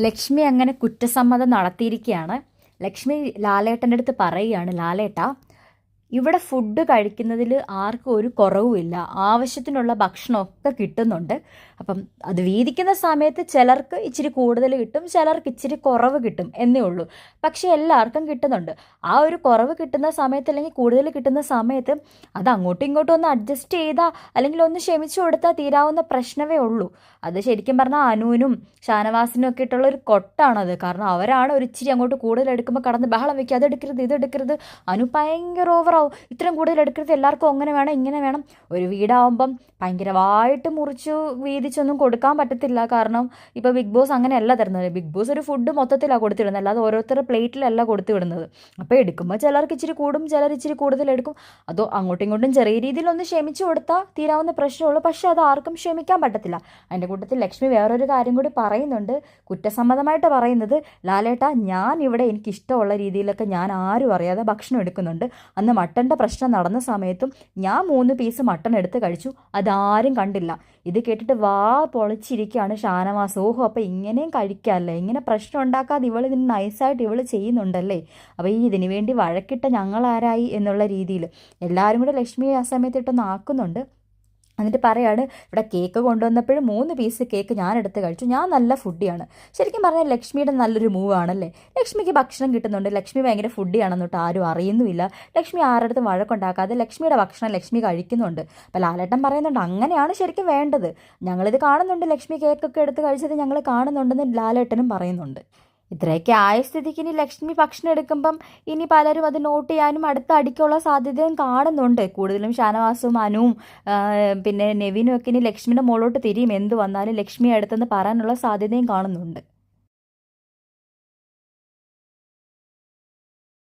ലക്ഷ്മി അങ്ങനെ കുറ്റസമ്മതം നടത്തിയിരിക്കുകയാണ്. ലക്ഷ്മി ലാലേട്ടന്റെ അടുത്ത് പറയുകയാണ് ലാലേട്ട ഇവിടെ ഫുഡ് കഴിക്കുന്നതിൽ ആർക്കും ഒരു കുറവുമില്ല. ആവശ്യത്തിനുള്ള ഭക്ഷണമൊക്കെ കിട്ടുന്നുണ്ട്. അപ്പം അത് വീതിക്കുന്ന സമയത്ത് ചിലർക്ക് ഇച്ചിരി കൂടുതൽ കിട്ടും ചിലർക്ക് ഇച്ചിരി കുറവ് കിട്ടും എന്നേ ഉള്ളൂ. പക്ഷേ എല്ലാവർക്കും കിട്ടുന്നുണ്ട്. ആ ഒരു കുറവ് കിട്ടുന്ന സമയത്ത് അല്ലെങ്കിൽ കൂടുതൽ കിട്ടുന്ന സമയത്ത് അത് അങ്ങോട്ടും ഇങ്ങോട്ടും ഒന്ന് അഡ്ജസ്റ്റ് ചെയ്താൽ അല്ലെങ്കിൽ ഒന്ന് ക്ഷമിച്ചു കൊടുത്താൽ തീരാവുന്ന പ്രശ്നമേ ഉള്ളൂ. അത് ശരിക്കും പറഞ്ഞാൽ അനുവിനും ഷാനവാസിനും ഒക്കെ ഇട്ടുള്ള ഒരു കൊട്ടാണത് കാരണം അവരാണ് ഒരു ഇച്ചിരി അങ്ങോട്ട് കൂടുതൽ എടുക്കുമ്പോൾ കടന്ന് ബഹളം വെക്കാതെ എടുക്കരുത് ഇത് എടുക്കരുത്. അനു ഭയങ്കര ഓവറാവും ഇത്രയും കൂടുതൽ എടുക്കരുത് എല്ലാവർക്കും അങ്ങനെ വേണം ഇങ്ങനെ വേണം. ഒരു വീടാവുമ്പം ഭയങ്കരമായിട്ട് മുറിച്ച് വീതിച്ചൊന്നും കൊടുക്കാൻ പറ്റത്തില്ല. കാരണം ഇപ്പോൾ ബിഗ് ബോസ് അങ്ങനെയല്ല തരുന്നത്. ബിഗ് ബോസ് ഒരു ഫുഡ് മൊത്തത്തിലാണ് കൊടുത്തിടുന്നത്. അല്ലാതെ ഓരോരുത്തരുടെ പ്ലേറ്റിലല്ല കൊടുത്തു വിടുന്നത് അപ്പോൾ എടുക്കുമ്പോൾ ചിലർക്ക് ഇച്ചിരി കൂടും ചിലർ ഇച്ചിരി കൂടുതൽ എടുക്കും. അതോ അങ്ങോട്ടും ഇങ്ങോട്ടും ചെറിയ രീതിയിൽ ഒന്ന് ക്ഷമിച്ചു കൊടുത്താൽ തീരാവുന്ന പ്രശ്നമുള്ളൂ. പക്ഷേ അത് ആർക്കും ക്ഷമിക്കാൻ പറ്റത്തില്ല. അതിന്റെ കൂട്ടത്തിൽ ലക്ഷ്മി വേറൊരു കാര്യം കൂടി പറയുന്നുണ്ട്. കുറ്റസമ്മതമായിട്ട് പറയുന്നത് ലാലേട്ട ഞാൻ ഇവിടെ എനിക്ക് ഇഷ്ടമുള്ള രീതിയിലൊക്കെ ഞാൻ ആരും അറിയാതെ ഭക്ഷണം എടുക്കുന്നുണ്ട്. അന്ന് മട്ടന്റെ പ്രശ്നം നടന്ന സമയത്തും ഞാൻ മൂന്ന് പീസ് മട്ടൺ എടുത്ത് കഴിച്ചു. അതാരും കണ്ടില്ല. ഇത് കേട്ടിട്ട് വാ പൊളിച്ചിരിക്കുകയാണ് ഷാനവാസ്. ഓഹോ അപ്പോൾ ഇങ്ങനെയും കഴിക്കാമല്ലേ ഇങ്ങനെ പ്രശ്നം ഉണ്ടാക്കാതെ ഇവൾ ഇതിന് നൈസായിട്ട് ഇവൾ ചെയ്യുന്നുണ്ടല്ലേ? അപ്പോൾ ഈ ഇതിനു വേണ്ടി വഴക്കിട്ട ഞങ്ങളാരായി എന്നുള്ള രീതിയിൽ എല്ലാവരും കൂടെ ലക്ഷ്മിയെ ആ സമയത്ത് ഇട്ടൊന്ന് ആക്കുന്നുണ്ട്. എന്നിട്ട് പറയാണ് ഇവിടെ കേക്ക് കൊണ്ടുവന്നപ്പോഴും മൂന്ന് പീസ് കേക്ക് ഞാൻ എടുത്ത് കഴിച്ചു. ഞാൻ നല്ല ഫുഡിയാണ് ശരിക്കും പറഞ്ഞാൽ ലക്ഷ്മിയുടെ നല്ലൊരു മൂവ് ആണല്ലേ? ലക്ഷ്മിക്ക് ഭക്ഷണം കിട്ടുന്നുണ്ട്. ലക്ഷ്മി ഭയങ്കര ഫുഡിയാണെന്നൊട്ട് ആരും അറിയുന്നുമില്ല. ലക്ഷ്മി ആരുടെ വഴക്കുണ്ടാക്കാതെ ലക്ഷ്മിയുടെ ഭക്ഷണം ലക്ഷ്മി കഴിക്കുന്നുണ്ട്. അപ്പോൾ ലാലേട്ടൻ പറയുന്നുണ്ട് അങ്ങനെയാണ് ശരിക്കും വേണ്ടത്. ഞങ്ങളിത് കാണുന്നുണ്ട്. ലക്ഷ്മി കേക്കൊക്കെ എടുത്ത് കഴിച്ചത് ഞങ്ങൾ കാണുന്നുണ്ടെന്ന് ലാലേട്ടനും പറയുന്നുണ്ട്. ഇത്രയൊക്കെ ആയ സ്ഥിതിക്ക് ഇനി ലക്ഷ്മി ഭക്ഷണം എടുക്കുമ്പം ഇനി പലരും അത് നോട്ട് ചെയ്യാനും അടുത്ത അടിക്കുള്ള സാധ്യതയും കാണുന്നുണ്ട്. കൂടുതലും ഷാനവാസും അനുവും പിന്നെ നെവിനും ഒക്കെ ഇനി ലക്ഷ്മിയുടെ മുകളോട്ട് തിരിയും. എന്ത് വന്നാലും ലക്ഷ്മി അടുത്തെന്ന് പറയാനുള്ള സാധ്യതയും കാണുന്നുണ്ട്.